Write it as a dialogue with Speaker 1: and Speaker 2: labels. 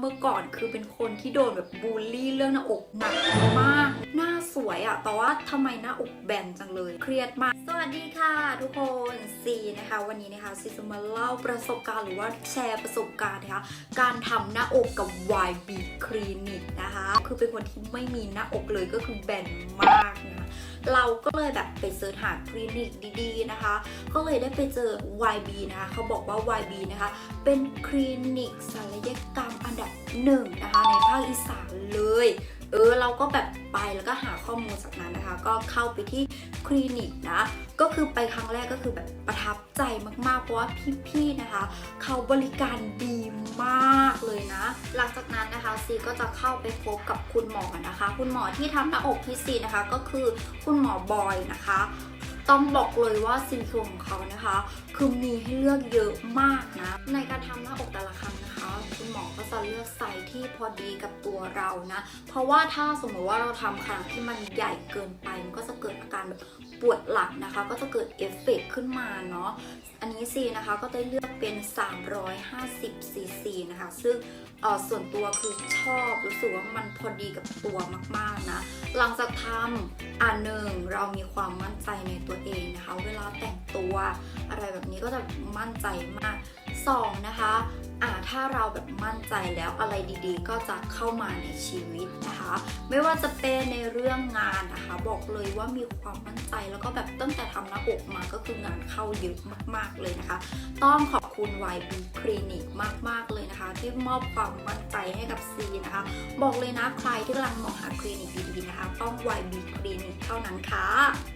Speaker 1: เมื่อก่อนคือเป็นคนที่โดนแบบบูลลี่เรื่องหน้าอกหนักมาก หน้าสวยอะแต่ว่าทำไมหน้าอกแบนจังเลย เครียดมาก สวัสดีค่ะ ทุกคนซีนะคะ วันนี้นะคะซีจะมาเล่าประสบการณ์หรือว่าแชร์ประสบการณ์นะคะ การทำหน้าอกกับ YB Clinic นะคะ คือเป็นคนที่ไม่มีหน้าอกเลยก็คือแบนมากนะคะเราก็เลยแบบไปเสิร์ชหาคลินิกดีๆนะคะ ก็เลยได้ไปเจอ YB นะคะเขาบอกว่า YB นะคะ เป็นคลินิกศัลยกรรม อันดับหนึ่งนะคะในภาคอีสานเลย เออเราก็แบบไปแล้วก็หาข้อมูลจากนั้นนะคะ ก็เข้าไปที่คลินิกนะก็คือไปครั้งแรกก็คือแบบประทับใจมากๆ เพราะว่าพี่ๆนะคะ เขาบริการดีมากเลยนะ หลังจากนั้นนะคะซีก็จะเข้าไปพบกับคุณหมอนะคะ คุณหมอที่ทำหน้าอกที่ซีนะคะ ก็คือคุณหมอบอยนะคะต้องบอกเลยว่าซิลิโคนของเขานะคะ คือมีให้เลือกเยอะมากนะ ในการทำหน้าอกแต่ละค ก็จะเลือกไซส์ที่พอดีกับตัวเรานะ เพราะว่าถ้าสมมติว่าเราทำขนาดที่มันใหญ่เกินไป มันก็จะเกิดอาการแบบปวดหลังนะคะ ก็จะเกิดเอฟเฟกต์ขึ้นมาเนาะ อันนี้ซีนะคะก็ได้เลือกเป็น 350ซีซีนะคะ ซึ่งส่วนตัวคือชอบรู้สึกว่ามันพอดีกับตัวมากๆนะ หลังจากทำอันหนึ่งเรามีความมั่นใจในตัวเองนะคะ เวลาแต่งตัว อะไรแบบนี้ก็จะมั่นใจมากสองนะคะ อ่าถ้าเราแบบมั่นใจแล้วอะไรดีๆ ก็จะเข้ามาในชีวิตนะคะ ไม่ว่าจะเป็นในเรื่องงานนะคะ บอกเลยว่ามีความมั่นใจแล้วก็แบบตั้งแต่ทำหน้าอกมาก็คืองานเข้าเยอะมากๆเลยนะคะ ต้องขอบคุณ YB Clinic มาก ๆ เลยนะคะ ที่มอบความมั่นใจให้กับซีนะคะ บอกเลยนะใครที่กำลังมองหาคลินิกดีๆนะคะ ต้อง YB Clinic เท่านั้นค่ะ